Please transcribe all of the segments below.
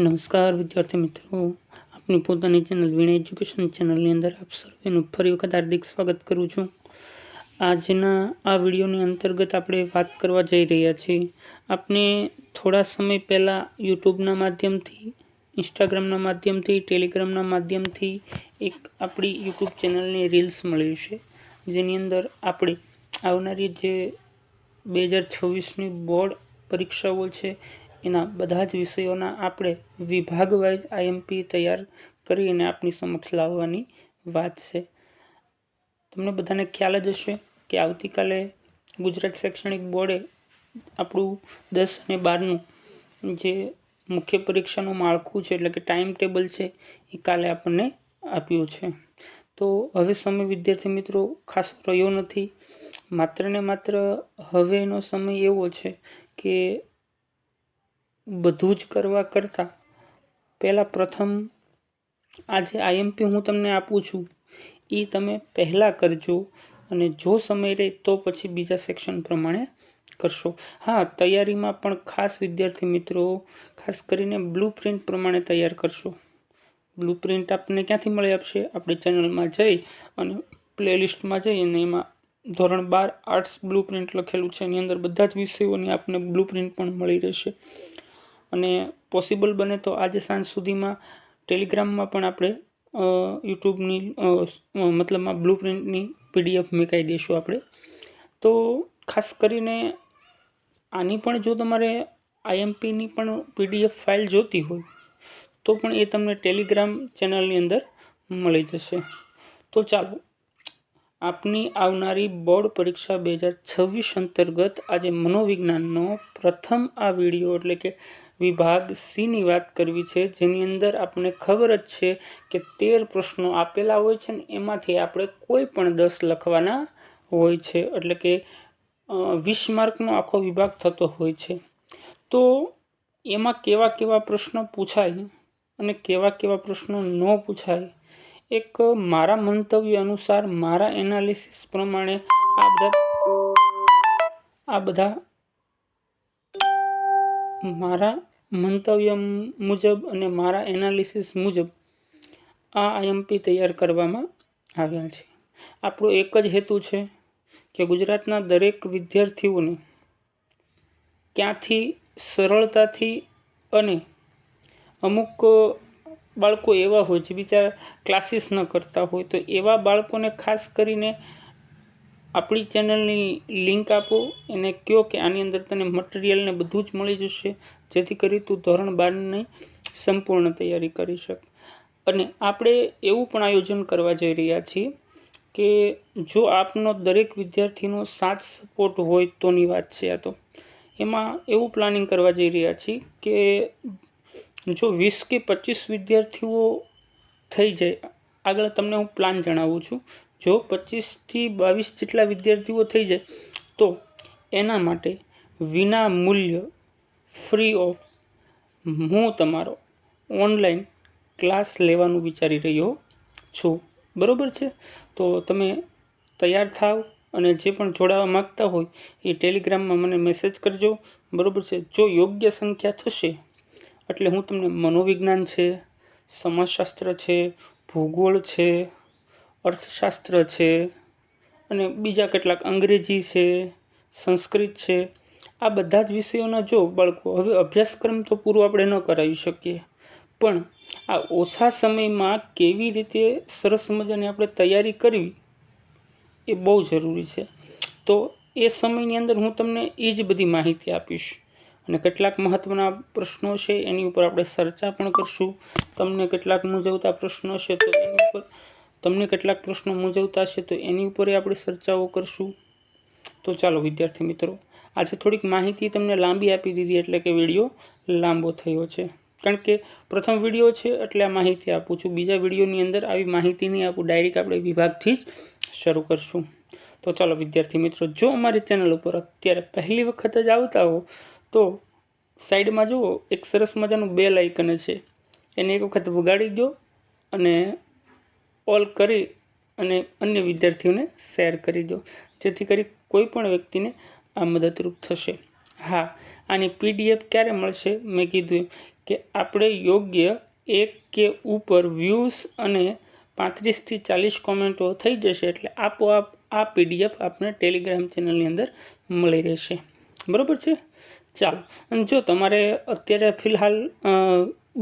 નમસ્કાર વિદ્યાર્થી મિત્રો. આપની પોતાની ચેનલ વીણા એજ્યુકેશન ચેનલની અંદર આપ સર્વેનું ફરી વખત હાર્દિક સ્વાગત કરું છું. આજના આ વિડીયોની અંતર્ગત આપણે વાત કરવા જઈ રહ્યા છીએ. આપણે થોડા સમય પહેલાં યુટ્યુબના માધ્યમથી, ઇન્સ્ટાગ્રામના માધ્યમથી, ટેલિગ્રામના માધ્યમથી એક આપણી યુટ્યુબ ચેનલની રીલ્સ મળી છે. જેની અંદર આપણે આવનારી જે બે હજાર છવ્વીસની બોર્ડ પરીક્ષાઓ છે એના બધા જ વિષયોના આપણે વિભાગ વાઇઝ આઈએમપી તૈયાર કરીને આપની સમક્ષ લાવવાની વાત છે. તમને બધાને ખ્યાલ જ હશે કે આવતીકાલે ગુજરાત શૈક્ષણિક બોર્ડે આપણું દસ અને બારનું જે મુખ્ય પરીક્ષાનું માળખું છે, એટલે કે ટાઈમ ટેબલ છે, એ કાલે આપણને આપ્યું છે. તો હવે સમય, વિદ્યાર્થી મિત્રો, ખાસ રહ્યો નથી. માત્ર ને માત્ર હવેનો સમય એવો છે કે બધું જ કરવા કરતાં. પહેલાં પ્રથમ આ જે આઈએમપી હું તમને આપું છું. એ તમે પહેલાં કરજો અને જો સમય રહે તો પછી બીજા સેક્શન પ્રમાણે કરશો. હા, તૈયારીમાં પણ ખાસ વિદ્યાર્થી મિત્રો, ખાસ કરીને બ્લુ પ્રિન્ટ પ્રમાણે તૈયાર કરશો. બ્લુ પ્રિન્ટ આપને ક્યાંથી મળી આપશે? આપણી ચેનલમાં જઈ અને પ્લેલિસ્ટમાં જઈ અને એમાં ધોરણ બાર આર્ટ્સ બ્લુ પ્રિન્ટ લખેલું છે. એની અંદર બધા જ વિષયોની આપણને બ્લુ પ્રિન્ટ પણ મળી રહેશે. અને પોસિબલ બને તો આજે સાંજ સુધીમાં ટેલિગ્રામમાં પણ આપણે યુટ્યુબની મતલબમાં બ્લુ પ્રિન્ટની પીડીએફ મેકાઈ દઈશું આપણે. તો ખાસ કરીને આની પણ જો તમારે આઈએમપીની પણ પીડીએફ ફાઇલ જોતી હોય, તો પણ એ તમને ટેલિગ્રામ ચેનલની અંદર મળી જશે. તો ચાલો, આપની આવનારી બોર્ડ પરીક્ષા બે હજાર છવ્વીસ અંતર્ગત આજે મનોવિજ્ઞાનનો પ્રથમ આ વીડિયો એટલે કે વિભાગ સીની વાત કરવી છે, જેની અંદર આપણને ખબર જ છે કે તેર પ્રશ્નો આપેલા હોય છે ને એમાંથી આપણે કોઈ પણ દસ લખવાના હોય છે. એટલે કે વીસ માર્કનો આખો વિભાગ થતો હોય છે. તો એમાં કેવા કેવા પ્રશ્નો પૂછાય અને કેવા કેવા પ્રશ્નો ન પૂછાય? એક મારા મંતવ્ય અનુસાર, મારા એનાલિસિસ પ્રમાણે આ બધા આ બધા મારા મંતવ્ય મુજબ અને મારા એનાલિસિસ મુજબ આ આઈએમપી તૈયાર કરવામાં આવ્યા છે. આપણો એક જ હેતુ છે કે ગુજરાતના દરેક વિદ્યાર્થીઓને ક્યાંથી સરળતાથી અને અમુક બાળકો એવા હોય છે બિચારા ક્લાસીસ ન કરતા હોય, તો એવા બાળકોને ખાસ કરીને આપણી ચેનલની લિંક આપો, એને કહો કે આની અંદર તને મટીરિયલને બધું જ મળી જશે, જેથી કરી તું ધોરણ બારની સંપૂર્ણ તૈયારી કરી શક. અને આપણે એવું પણ આયોજન કરવા જઈ રહ્યા છીએ કે જો આપનો દરેક વિદ્યાર્થીનો સાથ સપોર્ટ હોય તોની વાત છે આ તો. એમાં એવું પ્લાનિંગ કરવા જઈ રહ્યા છીએ કે જો વીસ કે પચીસ વિદ્યાર્થીઓ થઈ જાય આગળ તમને હું પ્લાન જણાવું છું. જો પચીસથી બાવીસ જેટલા વિદ્યાર્થીઓ થઈ જાય, તો એના માટે વિના મૂલ્ય ફ્રી ઓફ હું તમારો ઓનલાઈન ક્લાસ લેવાનું વિચારી રહ્યો છું. બરાબર છે? તો તમે તૈયાર થાવ અને જે પણ જોડાવા માગતા હોય એ ટેલિગ્રામમાં મને મેસેજ કરજો. બરાબર છે? જો યોગ્ય સંખ્યા થશે, એટલે હું તમને મનોવિજ્ઞાન છે, સમાજશાસ્ત્ર છે ભૂગોળ છે, અર્થશાસ્ત્ર છે અને બીજા કેટલાક અંગ્રેજી છે, સંસ્કૃત છે. આ બધા જ વિષયોના જો બાળકો હવે અભ્યાસક્રમ તો પૂરો આપણે ન કરાવી શકીએ. પણ આ ઓછા સમયમાં કેવી રીતે સરસ મજાની આપણે તૈયારી કરવી એ બહુ જરૂરી છે. તો એ સમયની અંદર હું તમને એ જ બધી માહિતી આપીશ. અને કેટલાક મહત્ત્વના પ્રશ્નો છે, એની ઉપર આપણે ચર્ચા પણ કરશું. તમને કેટલાક મૂંઝવતા પ્રશ્નો છે, તો એની ઉપર તમને કેટલાક પ્રશ્નો મૂંઝવતા છે, તો એની ઉપર આપણે ચર્ચાઓ કરશું. તો ચાલો, વિદ્યાર્થી મિત્રો, આજે થોડીક માહિતી તમને લાંબી આપી દીધી, એટલે કે વીડિયો લાંબો થયો છે. કારણ કે પ્રથમ વીડિયો છે, એટલે આ માહિતી આપું છું. બીજા વિડીયોની અંદર આવી માહિતી નહીં આપું ડાયરેક્ટ આપણે વિભાગથી જ શરૂ કરશું. તો ચાલો, વિદ્યાર્થી મિત્રો, જો અમારી ચેનલ ઉપર અત્યારે પહેલી વખત જ આવતા હો તો સાઈડમાં જુઓ, એક સરસ મજાનું બેલ આઇકન છે. એને એક વખત વગાડી દો અને ઓલ કરી અને અન્ય વિદ્યાર્થીઓને શેર કરી દો જેથી કરી કોઈ પણ વ્યક્તિને આ મદદરૂપ થશે. હા, આની પીડીએફ ક્યારે મળશે? મેં કીધું કે આપણે યોગ્ય એક કે ઉપર વ્યૂઝ અને પાંત્રીસથી ચાલીસ કોમેન્ટો થઈ જશે એટલે આપોઆપ આ પીડીએફ આપણે ટેલિગ્રામ ચેનલની અંદર મળી રહેશે. બરાબર છે? ચાલો જો તમારે અત્યારે ફિલહાલ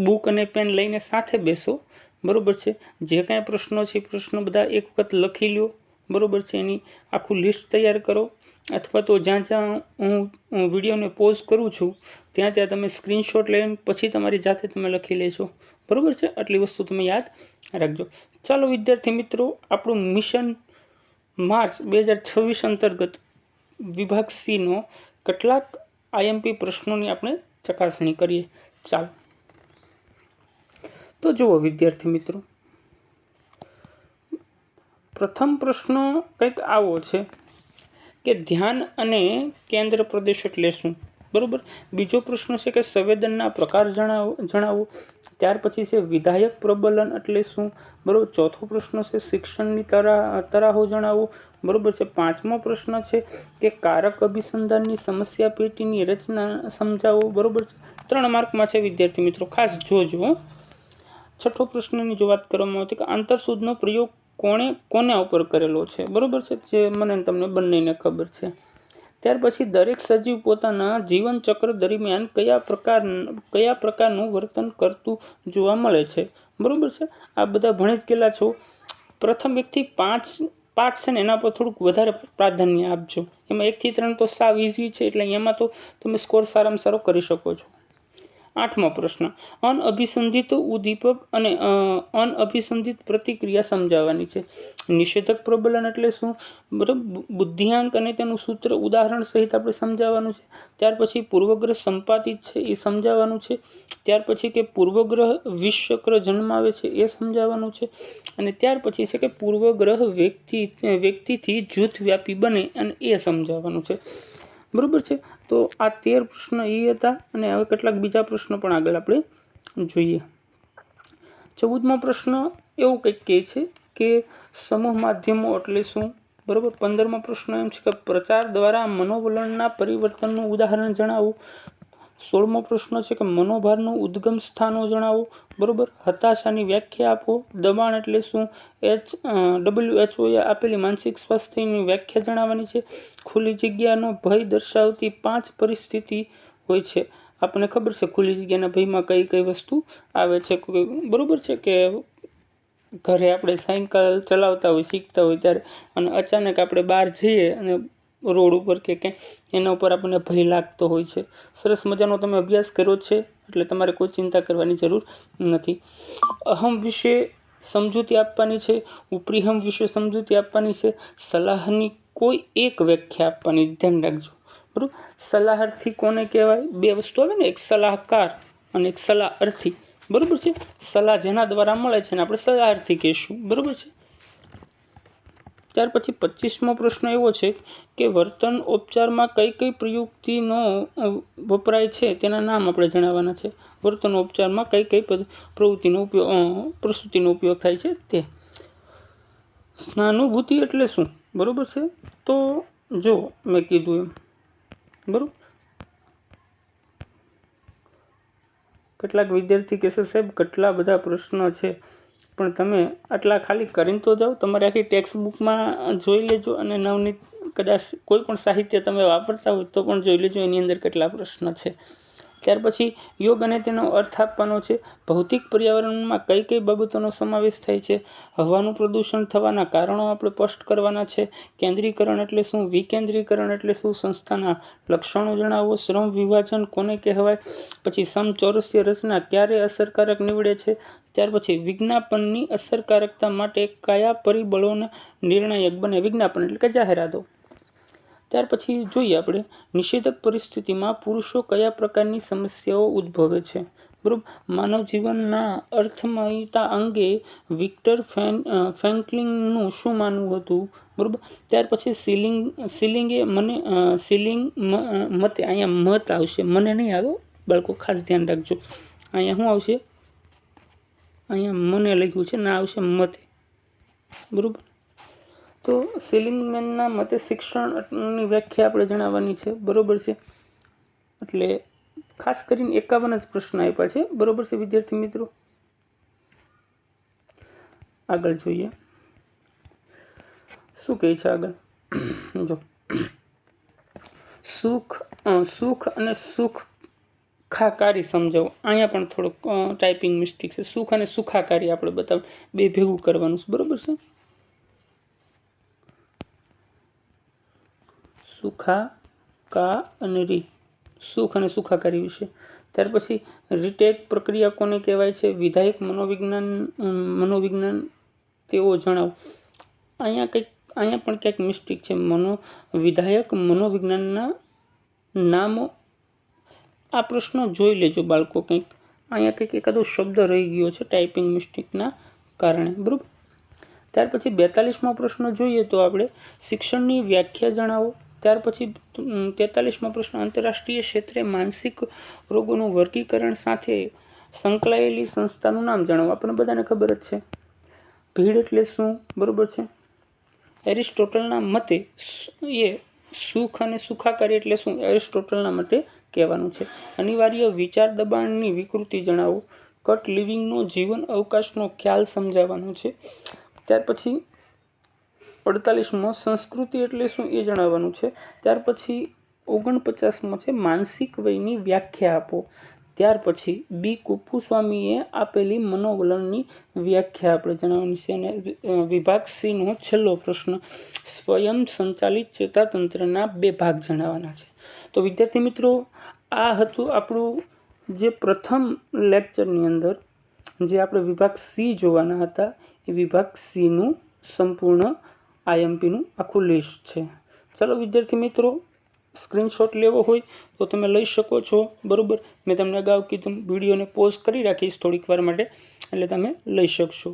બુક અને પેન લઈને સાથે બેસો, બરાબર છે? જે કાંઈ પ્રશ્નો છે પ્રશ્નો બધા એક વખત લખી લો બરાબર છે? એની આખું લિસ્ટ તૈયાર કરો, અથવા તો જ્યાં જ્યાં હું વિડીયોને પોઝ કરું છું, ત્યાં ત્યાં તમે સ્ક્રીનશોટ લઈને પછી તમારી જાતે તમે લખી લેજો, બરાબર છે? આટલી વસ્તુ તમે યાદ રાખજો. ચાલો, વિદ્યાર્થી મિત્રો, આપણું મિશન માર્ચ બે હજાર છવ્વીસ અંતર્ગત વિભાગ સીનો કેટલાક આઈએમપી પ્રશ્નોની આપણે ચકાસણી કરીએ. ચાલો. તો જુઓ, વિદ્યાર્થી મિત્રો. પ્રથમ પ્રશ્ન કંઈક આવો છે કે ધ્યાન અને કેન્દ્ર પ્રદેશ એટલે શું? બરાબર? બીજો પ્રશ્ન છે કે સંવેદનના પ્રકાર જણાવો જણાવો. ત્યાર પછી છે વિધાયક પ્રબલન એટલે શું? બરાબર? ચોથો પ્રશ્ન છે શિક્ષણની તરા, તરાહો જણાવો. બરાબર છે? પાંચમો પ્રશ્ન છે કે કારક અભિસંધાનની સમસ્યા પેટીની રચના સમજાવો. બરાબર છે? ત્રણ માર્કમાં છે વિદ્યાર્થી મિત્રો, ખાસ જોજો છઠ્ઠો પ્રશ્નની જો વાત કરવામાં આવતી કે આંતરસૂદનો પ્રયોગ કોણે, કોના ઉપર કરેલો છે? બરાબર છે? જે મને તમને બંનેને ખબર છે. ત્યાર પછી દરેક સજીવ પોતાના જીવનચક્ર દરમિયાન કયા પ્રકાર, કયા પ્રકારનું વર્તન કરતું જોવા મળે છે? બરાબર છે? આ બધા ભણી જ ગયેલા છો. પ્રથમ એકથી પાંચ પાઠ છે ને, એના પર થોડુંક વધારે પ્રાધાન્ય આપજો. એમાં એકથી ત્રણ તો સાવ ઇઝી છે, એટલે એમાં તો તમે સ્કોર સારામાં સારો કરી શકો છો. આઠમો પ્રશ્ન. અનઅભિસંધિત ઉદ્દીપક અને અનઅભિસંધિત પ્રતિક્રિયા સમજાવવાની છે. નિષેધક પ્રબલન એટલે શું? બરાબર બુદ્ધિઆંક અને તેનું સૂત્ર ઉદાહરણ સહિત આપણે સમજાવવાનું છે. ત્યાર પછી પૂર્વગ્રહ સંપાદિત છે એ સમજાવવાનું છે. ત્યાર પછી કે પૂર્વગ્રહ વિશ્વક્ર જન્માવે છે એ સમજાવવાનું છે. અને ત્યાર પછી છે કે પૂર્વગ્રહ વ્યક્તિ, વ્યક્તિથી જૂથ વ્યાપી બને અને એ સમજાવવાનું છે. બરાબર છે? તો આ તેર પ્રશ્ન એ હતા અને હવે કેટલાક બીજા પ્રશ્નો પણ આગળ આપણે જોઈએ. ચૌદમો પ્રશ્ન એવું કંઈક કહે છે કે સમૂહ માધ્યમો એટલે શું? બરાબર? પંદરમો પ્રશ્ન એમ છે કે પ્રચાર દ્વારા મનોવલણના પરિવર્તનનું ઉદાહરણ જણાવો. સોળમો પ્રશ્ન છે કે મનોભારનું ઉદ્ગમ સ્થાનો જણાવો. બરાબર? હતાશાની વ્યાખ્યા આપો. દબાણ એટલે શું? એચ ડબલ્યુ એચઓએ આપેલી માનસિક સ્વાસ્થ્યની વ્યાખ્યા જણાવવાની છે. ખુલ્લી જગ્યાનો ભય દર્શાવતી પાંચ પરિસ્થિતિ હોય છે. આપણને ખબર છે ખુલ્લી જગ્યાના ભયમાં કઈ કઈ વસ્તુ આવે છે? બરાબર છે કે ઘરે આપણે સાયકલ ચલાવતા હોય, શીખતા હોય ત્યારે અને અચાનક આપણે બહાર જઈએ અને રોડ ઉપર કે ક્યાંય, એના ઉપર આપણને ભય લાગતો હોય છે. સરસ મજાનો તમે અભ્યાસ કર્યો છે, એટલે તમારે કોઈ ચિંતા કરવાની જરૂર નથી. અહમ વિશે સમજૂતી આપવાની છે ઉપરીહમ વિશે સમજૂતી આપવાની છે, સલાહની કોઈ એક વ્યાખ્યા આપવાની, ધ્યાન રાખજો. બરાબર? સલાહર્થી કોને કહેવાય? બે વસ્તુ આવે ને, એક સલાહકાર અને એક સલાહ અર્થી. બરાબર છે? સલાહ જેના દ્વારા મળે છે ને, આપણે સલાહાર્થી કહીશું. બરાબર છે? ત્યાર પછી પચીસમો પ્રશ્ન એવો છે કે વર્તન ઉપચારમાં કઈ કઈ પ્રયુક્તિનો વપરાય છે તેના નામ આપણે જણાવવાના છે. વર્તન ઉપચારમાં કઈ કઈ પ્રવૃત્તિનો ઉપયોગ પ્રસ્તુતિનો ઉપયોગ થાય છે તે. સ્નાનુભૂતિ એટલે શું? બરાબર છે? તો જો મેં કીધું એમ. બરાબર? કેટલાક વિદ્યાર્થી કહેશે, સાહેબ, કેટલા બધા પ્રશ્નો છે. પણ તમે આટલા ખાલી કરીને તો જાઓ. તમારે આખી ટેક્સ્ટ બુકમાં જોઈ લેજો અને નવનીત કદાચ કોઈ પણ સાહિત્ય તમે વાપરતા હોય તો પણ જોઈ લેજો. એની અંદર કેટલા પ્રશ્ન છે. ત્યાર પછી યોગ અને તેનો અર્થ આપવાનો છે. ભૌતિક પર્યાવરણમાં કઈ કઈ બાબતોનો સમાવેશ થાય છે? હવાનું પ્રદૂષણ થવાના કારણો આપણે સ્પષ્ટ કરવાના છે. કેન્દ્રીકરણ એટલે શું? વિકેન્દ્રીકરણ એટલે શું? સંસ્થાના લક્ષણો જણાવો. શ્રમ વિભાજન કોને કહેવાય? પછી સમચોરસ્ય રચના ક્યારે અસરકારક નીવડે છે? ત્યાર પછી વિજ્ઞાપનની અસરકારકતા માટે કયા પરિબળોને નિર્ણાયક બને? વિજ્ઞાપન એટલે કે જાહેરાતો. ત્યાર પછી જોઈએ આપણે નિષેધક પરિસ્થિતિમાં પુરુષો કયા પ્રકારની સમસ્યાઓ ઉદ્ભવે છે? બરાબર? માનવ જીવનના અર્થમયતા અંગે વિક્ટર ફેન ફેન્કલિંગનું શું માનવું હતું? બરાબર? ત્યાર પછી સીલિંગ, સીલિંગે મને સીલિંગ મતે, અહીંયા મત આવશે. મને નહીં આવે બાળકો, ખાસ ધ્યાન રાખજો. અહીંયા શું આવશે? અહીંયા મને લખ્યું છે ને આવશે મતે. બરાબર? તો સેલિંગમેનના મતે શિક્ષણની વ્યાખ્યા આપણે જણાવવાની છે. બરાબર છે? એટલે ખાસ કરીને એકાવન જ પ્રશ્ન આપ્યા છે. બરોબર છે, વિદ્યાર્થી મિત્રો? આગળ જોઈએ. શું કહે છે આગળ? જો. સુખ સુખ અને સુખ ખાકારી સમજાવો. અહીંયા પણ થોડુંક ટાઈપિંગ મિસ્ટેક છે. સુખ અને સુખાકારી આપણે બતાવ, બે ભેગું કરવાનું છે. બરાબર છે? સુખા કા અને રી સુખ અને સુખાકારી વિશે. ત્યાર પછી રીટેક પ્રક્રિયા કોને કહેવાય છે? વિધાયક મનોવિજ્ઞાન મનોવિજ્ઞાન તેઓ જણાવો. અહીંયા કંઈક, અહીંયા પણ ક્યાંક મિસ્ટેક છે. મનો, વિધાયક મનોવિજ્ઞાનના નામો આ પ્રશ્ન જોઈ લેજો બાળકો કંઈક. અહીંયા કંઈક એકાદો શબ્દ રહી ગયો છે ટાઈપિંગ મિસ્ટેકના કારણે, બરાબર? ત્યાર પછી બેતાલીસમો પ્રશ્ન જોઈએ તો આપણે શિક્ષણની વ્યાખ્યા જણાવો. ત્યાર પછી તેતાલીસમો પ્રશ્ન, આંતરરાષ્ટ્રીય ક્ષેત્રે માનસિક રોગોનું વર્ગીકરણ સાથે સંકળાયેલી સંસ્થાનું નામ જણાવો. આપણને બધાને ખબર જ છે. ભીડ એટલે શું? બરાબર છે? એરિસ્ટોટલના મતે એ સુખ અને સુખાકારી એટલે શું? એરિસ્ટોટલના મતે કહેવાનું છે. અનિવાર્ય વિચાર દબાણની વિકૃતિ જણાવો. કટ લિવિંગનો જીવન અવકાશનો ખ્યાલ સમજાવવાનો છે. ત્યાર પછી અડતાલીસમો, સંસ્કૃતિ એટલે શું એ જણાવવાનું છે. ત્યાર પછી ઓગણપચાસમો છે, માનસિક વયની વ્યાખ્યા આપો. ત્યાર પછી બી. કુપ્પુસ્વામીએ આપેલી મનોવલણની વ્યાખ્યા આપણે જણાવવાની છે અને વિભાગ સીનો છેલ્લો પ્રશ્ન, સ્વયં સંચાલિત ચેતાતંત્રના બે ભાગ જણાવવાના છે. તો વિદ્યાર્થી મિત્રો, આ હતું આપણું જે પ્રથમ લેક્ચરની અંદર જે આપણે વિભાગ સી જોવાના હતા. એ વિભાગ સીનું સંપૂર્ણ આઈએમપીનું આખું લિસ્ટ છે. ચાલો વિદ્યાર્થી મિત્રો સ્ક્રીનશોટ લેવો હોય તો તમે લઈ શકો છો. બરાબર? મેં તમને અગાઉ કીધું વિડીયોને પોઝ કરી રાખીશ થોડીક વાર માટે, એટલે તમે લઈ શકશો.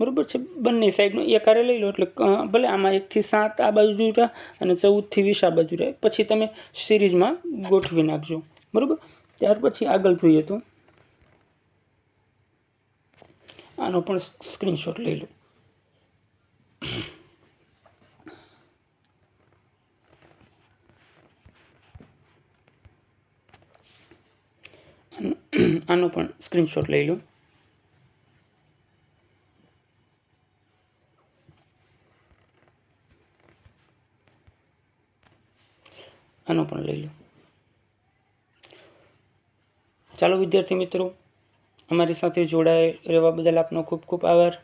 બરાબર છે? બંને સાઈડનો એક હારે લઈ લો, એટલે ભલે આમાં એકથી સાત આ બાજુ રહ્યા અને ચૌદથી વીસ આ બાજુ રહે પછી તમે સિરીઝમાં ગોઠવી નાખજો. બરાબર? ત્યાર પછી આગળ જોઈએ તો. આનો પણ સ્ક્રીનશોટ લઈ લો. આનો પણ સ્ક્રીનશોટ લઈ લો. આનો પણ લઈ લો. ચાલો વિદ્યાર્થી મિત્રો, અમારી સાથે જોડાય રહેવા બદલ આપનો ખૂબ ખૂબ આભાર.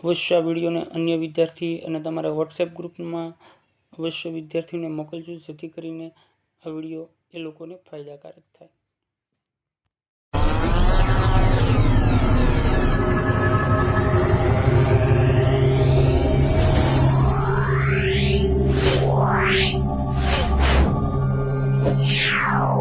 અવશ્ય આ વિડીયોને અન્ય વિદ્યાર્થી અને તમારા વોટ્સએપ ગ્રુપમાં અવશ્ય વિદ્યાર્થીઓને મોકલજો, જેથી કરીને આ વીડિયો એ લોકોને ફાયદાકારક થાય. 了。